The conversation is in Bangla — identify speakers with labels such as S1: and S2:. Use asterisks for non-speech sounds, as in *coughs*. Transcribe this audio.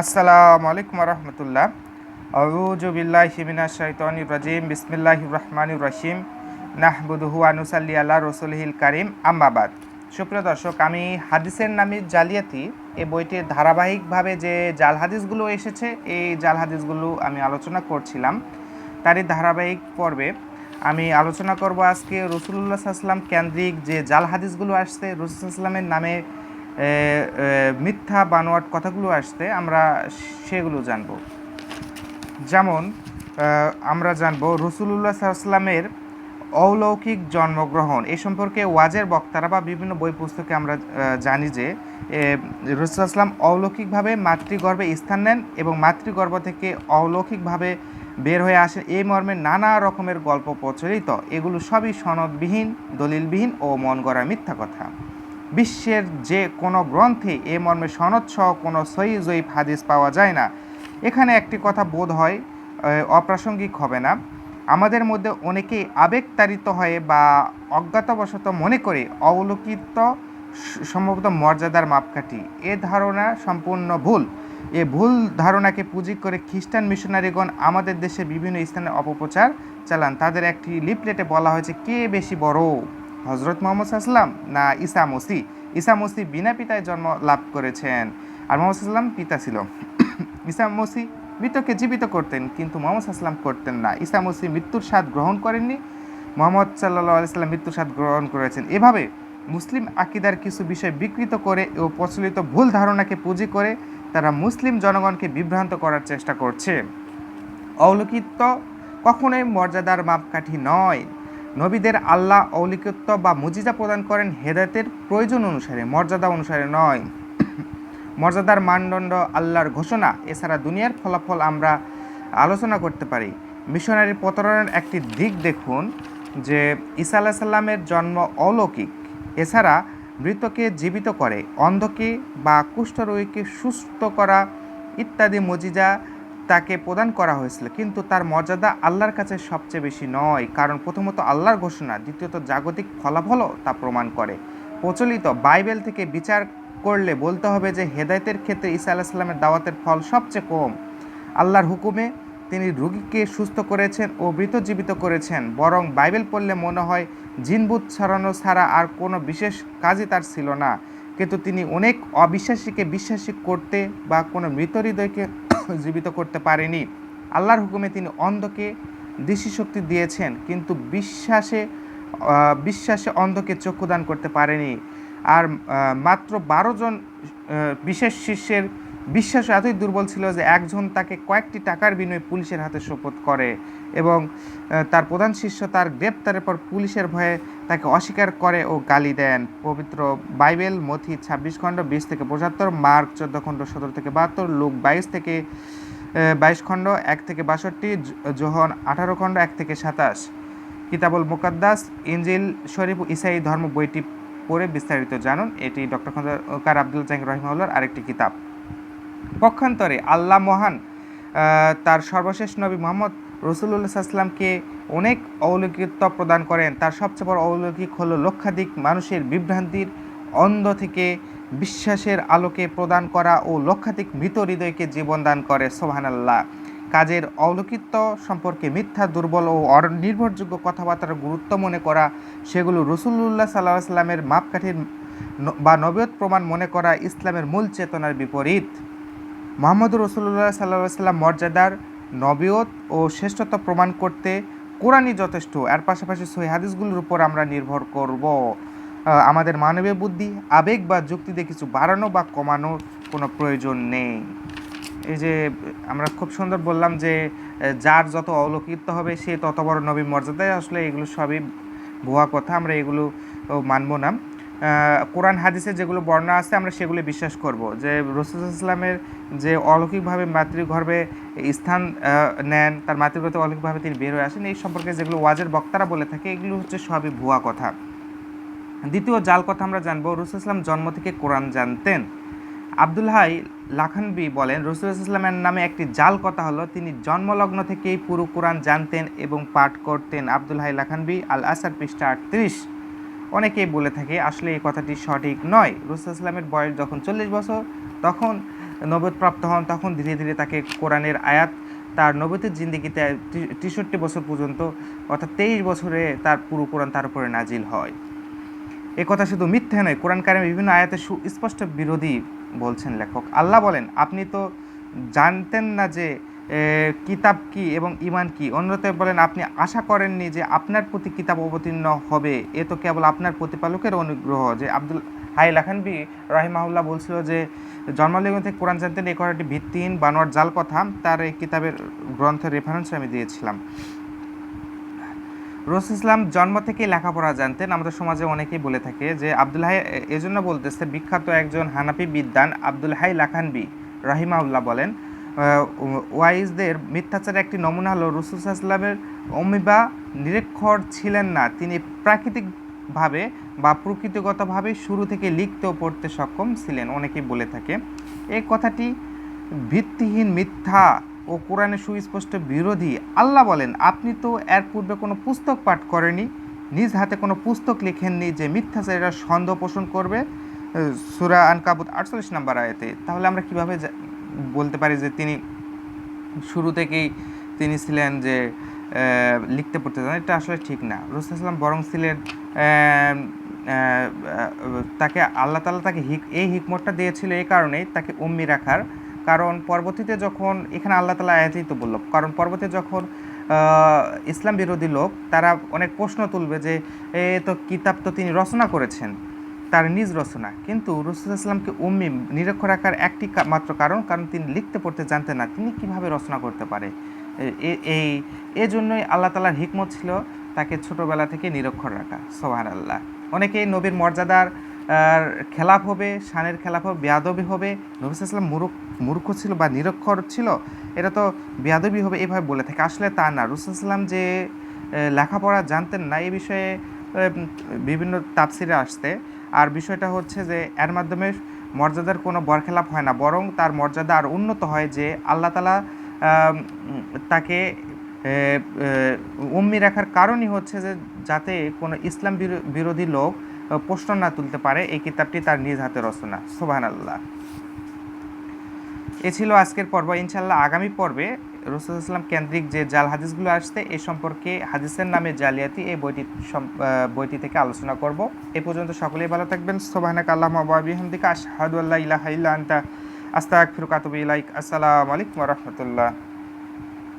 S1: আসসালামু আলাইকুম রহমতুল্লাহ। আউযু বিল্লাহি মিনাশ শাইতানির রাজিম। বিসমিল্লাহির রহমানির রহিম। নাহবুদুহু ওয়া নুসাল্লি আলা রাসূলিহিল কারীম। আম্মা বাদ। সুপ্রিয় দর্শক, আমি হাদিসের নামে জালিয়াতি এই বইটির ধারাবাহিকভাবে যে জাল হাদিসগুলো এসেছে, এই জাল হাদিসগুলো আমি আলোচনা করছিলাম। তারই ধারাবাহিক পর্বে আমি আলোচনা করব আজকে রসুল্লাহ সাল্লাম কেন্দ্রিক যে জাল হাদিসগুলো আসছে রসুলামের নামে মিথ্যা বানোয়াট কথাগুলো আসতে আমরা সেগুলো জানব। যেমন আমরা জানব রসুল্লাহ সাল্লামের অলৌকিক জন্মগ্রহণ। এই সম্পর্কে ওয়াজের বক্তারা বা বিভিন্ন বই পুস্তকে আমরা জানি যে রসুলাম অলৌকিকভাবে মাতৃগর্ভে স্থান নেন এবং মাতৃগর্ভ থেকে অলৌকিকভাবে বের হয়ে আসেন। এই মর্মে নানা রকমের গল্প প্রচলিত। এগুলো সবই সনদবিহীন, দলিলবিহীন ও মন গড়া মিথ্যা কথা। বিশ্বের যে কোনো গ্রন্থে এ মর্মে সনদ সহ কোনো সই জয়ীফ হাদিস পাওয়া যায় না। এখানে একটি কথা বোধ হয় অপ্রাসঙ্গিক হবে না। আমাদের মধ্যে অনেকেই আবেগতাড়িত হয়ে বা অজ্ঞাতবশত মনে করে অবলোকিত সম্ভবত মর্যাদার মাপকাঠি। এ ধারণা সম্পূর্ণ ভুল। এ ভুল ধারণাকে পুঁজি করে খ্রিস্টান মিশনারিগণ আমাদের দেশে বিভিন্ন স্থানে অপপ্রচার চালান। তাদের একটি লিপলেটে বলা হয়েছে, কে বেশি বড়? হজরত মোহাম্মদ সাল্লাম না ঈসা মসি? ঈসা মসি বিনা পিতায় জন্ম লাভ করেছেন। আর মোহাম্মদ সাল্লাম পিতা ছিল। *coughs* ঈসা মসি মৃতকে জীবিত করতেন, কিন্তু মোহাম্মদ সাল্লাম করতেন না। ঈসা মসি মৃত্যুর স্বাদ গ্রহণ করেননি। মোহাম্মদ সাল্লাহ আলাইসাল্লাম মৃত্যুর স্বাদ গ্রহণ করেছেন। এভাবে মুসলিম আকিদার কিছু বিষয় বিকৃত করে ও প্রচলিত ভুল ধারণাকে পুঁজি করে তারা মুসলিম জনগণকে বিভ্রান্ত করার চেষ্টা করছে। অলৌকিত্ব কখনোই মর্যাদার মাপকাঠি নয়। নবীদের আল্লাহ অলৌকিত্ব বা মুজিজা প্রদান করেন হেদায়তের প্রয়োজন অনুসারে, মর্যাদা অনুসারে নয়। মর্যাদার মানদণ্ড আল্লাহর ঘোষণা, এছাড়া দুনিয়ার ফলাফল আমরা আলোচনা করতে পারি। মিশনারি প্রতারণার একটি দিক দেখুন, যে ঈসা আলাহ সাল্লামের জন্ম অলৌকিক। এছাড়া মৃতকে জীবিত করে, অন্ধকে বা কুষ্ঠরোগীকে সুস্থ করা ইত্যাদি মজিজা তাকে প্রদান করা হয়েছিল। কিন্তু তার মর্যাদা আল্লাহর কাছে সবচেয়ে বেশি নয়। কারণ প্রথমত আল্লাহর ঘোষণা, দ্বিতীয়ত জাগতিক ফলাফলও তা প্রমাণ করে। প্রচলিত বাইবেল থেকে বিচার করলে বলতে হবে যে, হেদায়তের ক্ষেত্রে ঈসা আলাহ সাল্লামের দাওয়াতের ফল সবচেয়ে কম। আল্লাহর হুকুমে তিনি রুগীকে সুস্থ করেছেন ও মৃত জীবিত করেছেন। বরং বাইবেল পড়লে মনে হয় জিনবুত ছড়ানো ছাড়া আর কোনো বিশেষ কাজই তার ছিল না। কিন্তু তিনি অনেক অবিশ্বাসীকে বিশ্বাসী করতে বা কোনো মৃত হৃদয়কে *coughs* জীবিত করতে পারেনি। আল্লাহর হুকুমে তিনি অন্ধকে দৃষ্টিশক্তি দিয়েছেন, কিন্তু বিশ্বাসে বিশ্বাসে অন্ধকে চক্ষুদান করতে পারেনি। আর মাত্র বারো জন বিশেষ শিষ্যের বিশ্বাস এতই দুর্বল ছিল যে একজন তাকে কয়েকটি টাকার বিনিময়ে পুলিশের হাতে শপথ করে। এবং তার প্রধান শিষ্য তার গ্রেপ্তারের পর পুলিশের ভয়ে তাকে অস্বীকার করে ও গালি দেন। পবিত্র বাইবেল, মথি, ছাব্বিশ খণ্ড, বিশ থেকে পঁচাত্তর, মার্ক চোদ্দ খণ্ড, সতেরো থেকে বাহাত্তর, লোক বাইশ থেকে বাইশ খণ্ড, এক থেকে বাষট্টি জোহন আঠারো খণ্ড, এক থেকে সাতাশ। কিতাবুল মুকাদ্দাস ইঞ্জিল শরীফ, ইসাই ধর্ম বইটি পড়ে বিস্তারিত জানুন। এটি ডক্টর খন্দকার আব্দুল জাহির রহিমাউল্লার আরেকটি কিতাব। পক্ষান্তরে আল্লাহ মহান তার সর্বশেষ নবী মোহাম্মদ রসুল্লাহ সাল্লামকে অনেক অলৌকিকত্ব প্রদান করেন। তার সবচেয়ে বড় অলৌকিক হলো লক্ষাধিক মানুষের বিভ্রান্তির অন্ধ থেকে বিশ্বাসের আলোকে প্রদান করা ও লক্ষাধিক মৃত হৃদয়কে জীবন দান করে সোহানাল্লাহ কাজের অলৌকিত্ব সম্পর্কে মিথ্যা, দুর্বল ও অনির্ভরযোগ্য কথাবার্তার গুরুত্ব মনে করা, সেগুলো রসুল্লাহ সাল্লাহ সাল্লামের মাপকাঠির বা নবীয়ত প্রমাণ মনে করা ইসলামের মূল চেতনার বিপরীত। মোহাম্মদ রসুল্লাহ সাল্লাহ সাল্লাম মর্যাদার নবীয়ত ও শ্রেষ্ঠত্ব প্রমাণ করতে কোরআনই যথেষ্ট। এর পাশাপাশি সহি হাদিসগুলোর উপর আমরা নির্ভর করব। আমাদের মানবীয় বুদ্ধি, আবেগ বা যুক্তি দিয়ে কিছু বাড়ানো বা কমানোর কোনো প্রয়োজন নেই। এই যে, আমরা খুব সুন্দর বললাম যে, যার যত অলৌকিত্ব হবে, সে তত বড় নবী মর্যাদায় আসলে এগুলো সবই ভুয়া কথা, আমরা এগুলো মানবো না। কোরআন হাদিসে যেগুলো বর্ণনা আছে, আমরা সেগুলো বিশ্বাস করব। যে রসুল ইসলামের যে অলৌকিকভাবে মাতৃগর্ভে স্থান নেন, তার মাতৃগর্ভে অলৌকিকভাবে তিনি বের হয়ে আসেন, এই সম্পর্কে যেগুলো ওয়াজের বক্তারা বলে থাকে, এগুলো হচ্ছে সবই ভুয়া কথা। দ্বিতীয় জাল কথা আমরা জানব, রসুল ইসলাম জন্ম থেকে কোরআন জানতেন। আব্দুল হাই লাখানবি বলেন, রসুল ইসলামের নামে একটি জাল কথা হলো, তিনি জন্মলগ্ন থেকেই পুরো কোরআন জানতেন এবং পাঠ করতেন। আব্দুল হাই লাখানবি আল আসার পৃষ্ঠা আটত্রিশ। অনেকেই বলে থাকে, আসলে এই কথাটি সঠিক নয়। রসুল ইসলামের বয়স যখন চল্লিশ বছর, তখন নবদ প্রাপ্ত হন, তখন ধীরে ধীরে তাকে কোরআনের আয়াত, তার নবতের জিন্দিগিতে তেষট্টি বছর পর্যন্ত, অর্থাৎ তেইশ বছরে তার পুরো কোরআন তার উপরে নাজিল হয়। এ কথা শুধু মিথ্যে নয়, কোরআন কারিমে বিভিন্ন আয়াতে সুস্পষ্ট বিরোধী বলছেন লেখক। আল্লাহ বলেন, আপনি তো জানতেন না যে কিতাব কি এবং ইমান কি? অন্যতে বলেন, আপনি আশা করেননি যে আপনার প্রতি কিতাব অবতীর্ণ হবে। এ তো কেবল আপনার প্রতিপালকের অনুগ্রহ। যে আব্দুল হাই লাখানবি রাহিমাহুল্লাহ বলছিল যে জন্মলেগন থেকে কোরআন জানতেন এই কথাটি ভিত্তিহীন বানোয়ার জাল কথা তার এই কিতাবের গ্রন্থের রেফারেন্স আমি দিয়েছিলাম। রসুল ইসলাম জন্ম থেকেই লেখাপড়া জানতেন। আমাদের সমাজে অনেকেই বলে থাকে যে, আব্দুল হাই এজন্য বলতেছে, বিখ্যাত একজন হানাফি বিদ্যান আব্দুল হাই লাখানবি রাহিমাউল্লাহ বলেন ওয়াইজদের মিথ্যাচারের একটি নমুনা হলো রসুল ইসলামের অমিবা নিরক্ষর ছিলেন না। তিনি প্রাকৃতিকভাবে বা প্রকৃতিগতভাবে শুরু থেকে লিখতে ও পড়তে সক্ষম ছিলেন, অনেকেই বলে থাকে। এই কথাটি ভিত্তিহীন মিথ্যা ও কোরআনের সুস্পষ্ট বিরোধী আল্লাহ বলেন, আপনি তো এর পূর্বে কোনো পুস্তক পাঠ করেনি নিজ হাতে কোনো পুস্তক লিখেননি যে মিথ্যাচারীরা সন্দেহ পোষণ করবে। সুরা আনকাবুত আটচল্লিশ নাম্বার আয়াতে। তাহলে আমরা কীভাবে বলতে পারি যে তিনি শুরু থেকেই তিনি ছিলেন যে লিখতে পড়তে জানেন এটা আসলে ঠিক না। রসুলাম বরং ছিলেন তাকে আল্লাহ তালা তাকে হিক, এই হিকমতটা দিয়েছিল এই কারণেই তাকে উম্মি রাখার। কারণ পরবর্তীতে যখন, এখানে আল্লাহ তালা আয়াতেই তো বলল, কারণ পরবর্তীতে যখন ইসলাম বিরোধী লোক, তারা অনেক প্রশ্ন তুলবে যে, এ তো কিতাব তো তিনি রচনা করেছেন। তার নিজ রচনা। কিন্তু রসুল ইসলামকে উম্মি নিরক্ষর রাখার একটি মাত্র কারণ কারণ তিনি লিখতে, পড়তে জানতেন না তিনি কীভাবে রচনা করতে পারে। এই, এজন্যই আল্লাহ তালার হিকমত ছিল তাকে ছোটোবেলা থেকে নিরক্ষর রাখা সোহান আল্লাহ অনেকেই নবীর মর্যাদার খেলাপ হবে, শানের খেলাপ হবে, বেয়াদবি হবে, নবী ইসলাম মূর্খ মূর্খ ছিল বা নিরক্ষর ছিল এটা তো বেয়াদবি হবে এভাবে বলে থাকে, আসলে তা না। রসুল ইসলাম যে লেখাপড়া জানতেন না, এ বিষয়ে বিভিন্ন তাপসিরে আসতে আর বিষয়টা হচ্ছে যে এর মাধ্যমে মর্যাদার কোনো বরখেলাপ হয় না, বরং তার মর্যাদা আর উন্নত হয় যে আল্লাহ তালা তাকে উম্মি রাখার কারণই হচ্ছে যে যাতে কোনো ইসলাম বিরো- বিরোধী লোক প্রশ্ন না তুলতে পারে। এই কিতাবটি তার নিজ হাতে রচনা। সোহান আল্লাহ এ ছিল আজকের পর্ব। ইনশাল্লাহ আগামী পর্বে রসুল ইসলাম কেন্দ্রিক যে জাল হাদিসগুলো আসছে, এ সম্পর্কে হাদিসের নামে জালিয়াতি এই বইটি বইটি থেকে আলোচনা করব। এ পর্যন্ত সকলেই ভালো থাকবেন। সোবাহানাক আল্লাহ মাবিহামদিকা আশহাদু আল্লাহ ইলাহা ইল্লা আনতা, আস্তাগফিরুকা ফিরুকাতবি ইলাইক। আসসালামু আলাইকুম রাহমাতুল্লাহ।